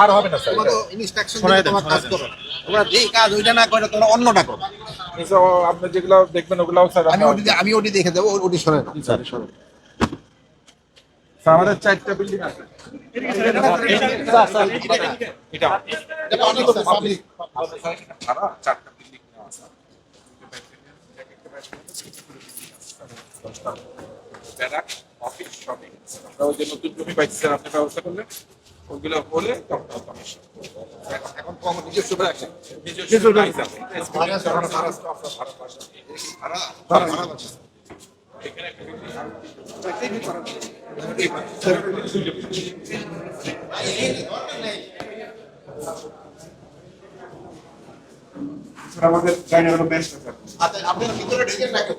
আর হবে না স্যার তোমাকে তোমার কাজ করো। তোমরা যেই কাজ ওইটা না করে তোমরা অন্যটা করো। আপনি যেগুলো দেখবেন ওগুলো স্যার আমি ওটি আমি ওটি দেখে দেবো ওটি সরে নাও। স্যার। আমাদের চারটা বিল্ডিং আছে। চারটা বিল্ডিং আমরা ওই যে নতুন জমি পাইছি স্যার আপনি ব্যবস্থা করলেন ওইগুলো হলে তখন সমস্যা এখন তো নিজস্ব। নিজস্ব আছে। আছে। আমাদের আচ্ছা, আপনারা ভিতরে ঢুকে রাখেন।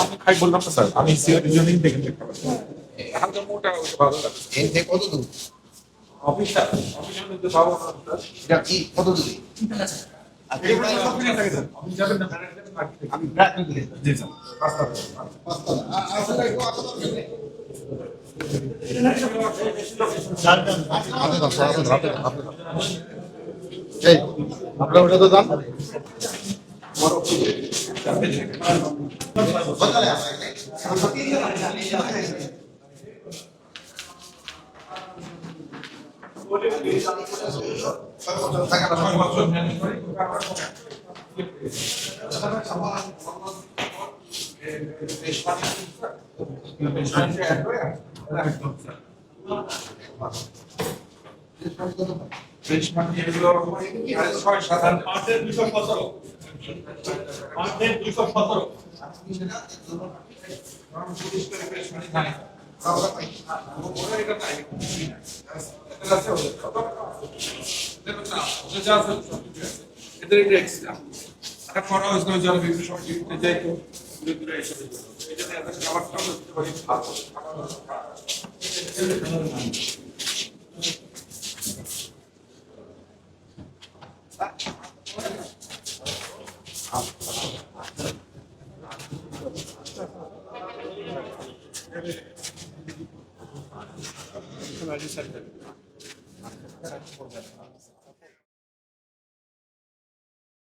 আমি খাই বললাম না স্যার আমি সিআরটির জন্যই দেখে দেখতে পাচ্ছি মোটা ভালো লাগে থেকে কত দূর? অফিসটা অফিসের মধ্যে পাবো না স্যার এটা কি? কত? আপনারা ওটা তো যান কোথায় ছয় সাত আট পাঁচের দুশো সতেরো পাঁচের দুশো সতেরো পুলিশ এদের এটা এক্সট্রা এটা করা হয়েছিল যারা বিভিন্ন সময় টিভিতে যাইতো দূরে দূরে এসে দেখতো। এটা নিয়ে এদের খাবারটাও দিতে পারি ভালো ごめんなさい。